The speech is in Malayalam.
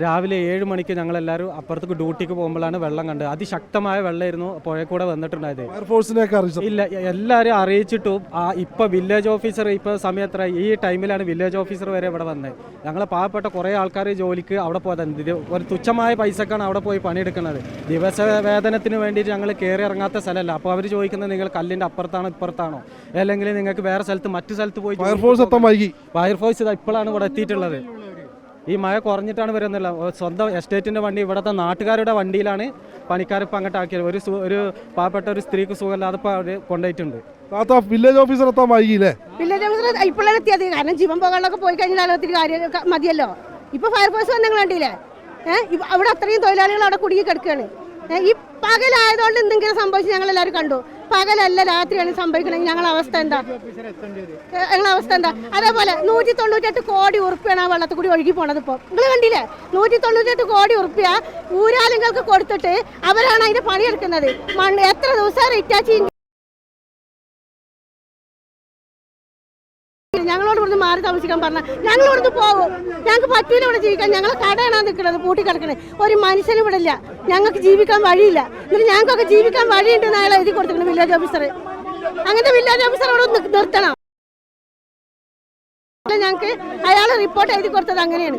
രാവിലെ ഏഴ് മണിക്ക് ഞങ്ങളെല്ലാവരും അപ്പുറത്തേക്ക് ഡ്യൂട്ടിക്ക് പോകുമ്പോഴാണ് വെള്ളം കണ്ടത്. അതിശക്തമായ വെള്ളമായിരുന്നു പുഴയിൽ കൂടെ വന്നിട്ടുണ്ടായത്. ഫയർഫോഴ്സിനെയൊക്കെ അറിയിച്ചു? ഇല്ല എല്ലാവരും അറിയിച്ചിട്ടും ആ ഇപ്പൊ വില്ലേജ് ഓഫീസർ ഇപ്പൊ സമയത്ര ഈ ടൈമിലാണ് വില്ലേജ് ഓഫീസർ വരെ ഇവിടെ വന്നത് ഞങ്ങളെ പാവപ്പെട്ട കുറേ ആൾക്കാർ ജോലിക്ക് അവിടെ പോയത്. ഒരു തുച്ഛമായ പൈസക്കാണ് അവിടെ പോയി പണിയെടുക്കുന്നത്. ദിവസ വേതനത്തിന് വേണ്ടിയിട്ട് ഞങ്ങൾ കയറി ഇറങ്ങാത്ത സ്ഥലമല്ല. അപ്പോൾ അവർ ചോദിക്കുന്നത് നിങ്ങൾ കല്ലിന്റെ അപ്പുറത്താണോ ഇപ്പുറത്താണോ? അല്ലെങ്കിൽ നിങ്ങൾക്ക് വേറെ സ്ഥലത്ത് മറ്റു സ്ഥലത്ത് പോയി ഫയർഫോഴ്സ് ഫയർഫോഴ്സ് ഇതാ ഇപ്പോഴാണ് ഇവിടെ എത്തിയിട്ടുള്ളത്. ഈ മഴ കുറഞ്ഞിട്ടാണ് വരുന്നില്ല സ്വന്തം എസ്റ്റേറ്റിന്റെ വണ്ടി ഇവിടുത്തെ നാട്ടുകാരുടെ വണ്ടിയിലാണ് പണിക്കാരിപ്പോൾ അങ്ങോട്ട് ആക്കിയത് ഒരു ഒരു പാവപ്പെട്ട ഒരു സ്ത്രീക്ക് സുഖമില്ലാതെ ഇപ്പോൾ അവർ കൊണ്ടുപോയിട്ടുണ്ട്. താത്ത വില്ലേജ് ഓഫീസർ എത്താൻ വൈകിയില്ലേ? വില്ലേജ് ഓഫീസർ ഇപ്പോഴാണ് എത്തിയത് കാരണം ജീവൻ പോകാനൊക്കെ പോയി കഴിഞ്ഞാൽ ഒത്തിരി കാര്യം മതിയല്ലോ. ഇപ്പൊ ഫയർഫോഴ്സ് വന്നു കണ്ടില്ലേ? ഏഹ് അവിടെ അത്രയും തൊഴിലാളികൾ അവിടെ കുടുങ്ങി കിടക്കുകയാണ്. ഈ പകലായതുകൊണ്ട് എന്തെങ്കിലും സംഭവിച്ച് ഞങ്ങൾ എല്ലാവരും കണ്ടു. പകലല്ല രാത്രിയാണ് സംഭവിക്കണമെങ്കിൽ ഞങ്ങളുടെ അവസ്ഥ എന്താ? ഞങ്ങളുടെ അവസ്ഥ എന്താ? അതേപോലെ നൂറ്റി തൊണ്ണൂറ്റെട്ട് കോടി ഉറുപ്പിയാണ് ആ വെള്ളത്തിൽ കൂടി ഒഴുകി പോണത് ഇപ്പോൾ നിങ്ങൾ കണ്ടില്ലേ? നൂറ്റി തൊണ്ണൂറ്റെട്ട് കോടി ഉറുപ്പിയ ഊരാളുകൾക്ക് കൊടുത്തിട്ട് അവരാണ് അതിന്റെ പണിയെടുക്കുന്നത്. മണ്ണ് എത്ര ദിവസം ഇറ്റാച്ചി ഞങ്ങളോട് ഇവിടുന്ന് മാറി താമസിക്കാൻ പറഞ്ഞാൽ ഞങ്ങൾ ഇവിടുന്ന് പോകും ഞങ്ങൾക്ക് പറ്റൂല ഇവിടെ ജീവിക്കാൻ. ഞങ്ങൾ കടയാണ് നിൽക്കുന്നത് പൂട്ടി കിടക്കണേ ഒരു മനുഷ്യനും ഇവിടെ ഇല്ല. ഞങ്ങൾക്ക് ജീവിക്കാൻ വഴിയില്ല. എന്നിട്ട് ഞങ്ങൾക്കൊക്കെ ജീവിക്കാൻ വഴിയുണ്ടെന്ന് അയാൾ എഴുതി കൊടുത്തിട്ടുണ്ട് വില്ലേജ് ഓഫീസർ അങ്ങനത്തെ വില്ലേജ് ഓഫീസർ അവിടെ നിർത്തണം. ഞങ്ങൾക്ക് അയാൾ റിപ്പോർട്ട് എഴുതി കൊടുത്തത് അങ്ങനെയാണ്.